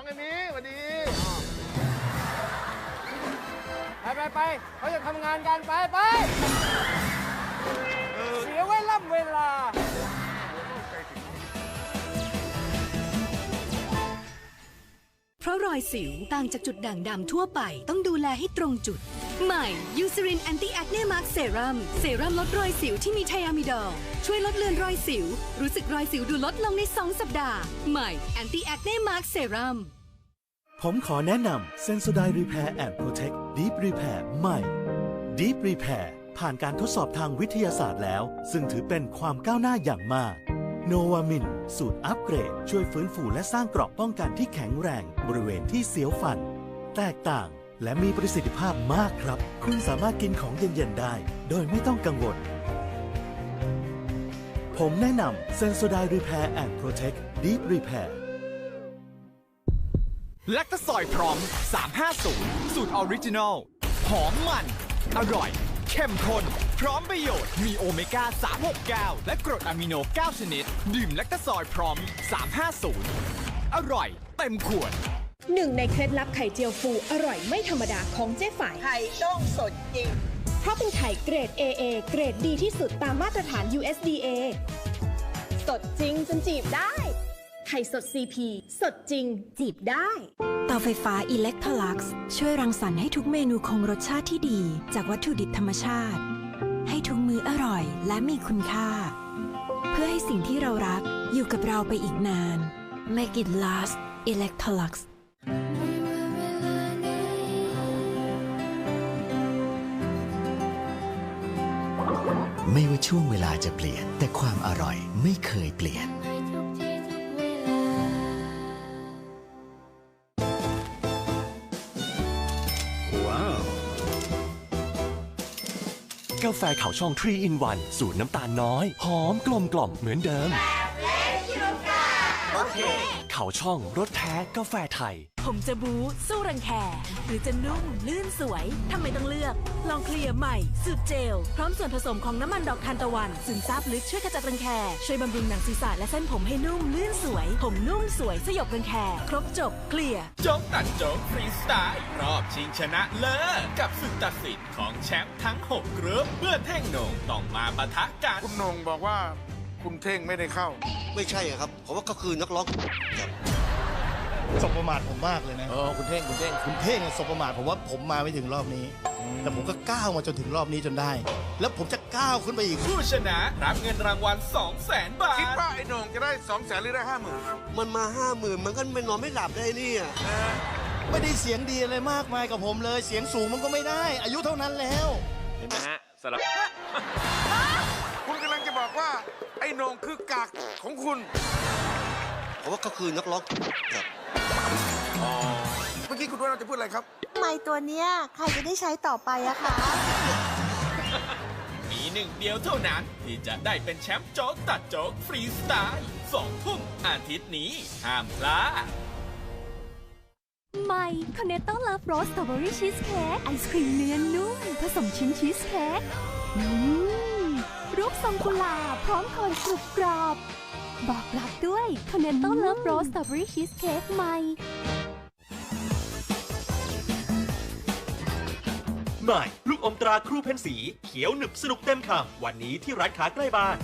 ้องเอมี่สวัสดี ไปไปไปเขาจะทำงานกันไปไปเสียเวล่ำเวลา เพราะรอยสิวต่างจากจุดด่างดำทั่วไป ต้องดูแลให้ตรงจุด ใหม่ยูซ r รินแอนตี้แอคเน่มาร์กเซรั่มเซรั่มลดรอยสิวที่มีไทอะมิดอลช่วยลดเลือนรอยสิว รู้สึกรอยสิวดูลดลงใน 2 สัปดาห์ ใหม่แอนตี้แอคเน่มาร์กเซรั่มผมขอแนะนำ Sensodyne Repair and Protect Deep Repair ใหม่ Deep Repair ผ่านการทดสอบทางวิทยาศาสตร์แล้ว ซึ่งถือเป็นความก้าวหน้าอย่างมากโนวามินสูตรอัปเกรด ช่วยฟื้นฟูและสร้างเกราะป้องกันที่แข็งแรง บริเวณที่เสียวฟัน แตกต่าง และมีประสิทธิภาพมากครับ คุณสามารถกินของเย็นๆได้ โดยไม่ต้องกังวล ผมแนะนำ Sensodyne Repair and Protect Deep Repair แลคตาซอยพร้อม 350 สูตรออริจินอล หอมมัน อร่อย เข้มข้น พร้อมประโยชน์ มีโอเมก้า 369 และกรดอะมิโน 9 ชนิด ดื่มแลคตาซอยพร้อม 350 อร่อย เต็มขวด หนึ่งในเคล็ดลับไข่เจียวฟูอร่อยไม่ธรรมดาของเจ๊ฝ่าย ไข่ต้องสดจริง เพราะเป็นไข่เกรด AA เกรดดีที่สุดตามมาตรฐาน USDA สดจริงจนจีบได้ ไข่สด CP สดจริง จีบได้ เตาไฟฟ้า Electrolux ช่วยรังสรรค์ให้ทุกเมนูคงรสชาติที่ดี จากวัตถุดิบธรรมชาติ ให้ทุกมื้ออร่อยและมีคุณค่า เพื่อให้สิ่งที่เรารักอยู่กับเราไปอีกนาน Make it last Electrolux ไม่ว่าช่วงเวลาจะเปลี่ยน แต่ความอร่อยไม่เคยเปลี่ยนกาแฟขาวช่อง 3 in 1 สูตรน้ำตาลน้อย หอมกลมกล่อมเหมือนเดิม เขาช่องรสแท้กาแฟไทย ผมจะบูสู้รังแค หรือจะนุ่ม ลื่นสวยทำไมต้องเลือก ลองเคลียร์ใหม่สูตรเจล พร้อมส่วนผสมของน้ำมันดอกทานตะวันซึมซาบลึกช่วยขจัดรังแค ช่วยบำรุงหนังศีรษะและเส้นผมให้นุ่ม ลื่นสวย ผมนุ่มสวยสยบรังแค ครบจบเคลียร์โจ๊กตัดโจ๊กฟรีสไตล์รอบชิงชนะเลิศกับศึกตัดสินของแชมป์ทั้ง 6 กรุ๊ปเพื่อเท่งโหนงต้องมาปะทะกันคุณนงบอกว่า คุณเท่งไม่ได้เข้า ไม่ใช่อะครับผมว่าก็คือนักร้องครับสบประมาทผมมากเลยนะ เออคุณเท่งคุณเท่ง คุณเท่งสบประมาทผมว่าผมมาไม่ถึงรอบนี้ แต่ผมก็ก้าวมาจนถึงรอบนี้จนได้ แล้วผมจะก้าวขึ้นไปอีก ผู้ชนะรับเงินรางวัล2 0 0แสนบาทคิดว่าไอ้โหนงจะได้สองแสนหรือได้ห้าหมื่นมันมาห้าหมื่นมันก็ไม่นอนไม่หลับได้เนี่ย ไม่ได้เสียงดีอะไรมากมายกับผมเลย เสียงสูงมันก็ไม่ได้ อายุเท่านั้นแล้ว เห็นไหมฮะสลับคุณกำลังจะ บอกว่าไอ้โหนงคือกากของคุณผมว่าก็คือนักร้องครับเมื่อกี้คุณว่าเราจะพูดอะไรครับ ไม่ตัวเนี้ยใครจะได้ใช้ต่อไปอะคะ มีหนึ่งเดียวเท่านั้น ที่จะได้เป็นแชมป์โจ๊กตัดโจ๊กฟรีสไตล์สองทุ่มอาทิตย์นี้ ห้ามพลาด ใหม่คอนเนตโต้เลิฟโรสสตรอเบอรี่ชีสเค้กไอศครีมเนื้อนุ่มผสมชิ้นชีสเค้กอืม รูปทรงกุหลาบพร้อมโคนกรุบกรอบ บอกรักด้วยคอนเนตโต้เลิฟโรสสตรอเบอรี่ชีสเค้กใหม่ ใหม่ ลูกอมตราครูเพนสี เขียวหนึบสนุกเต็มคำวันนี้ที่ร้านค้าใกล้บ้าน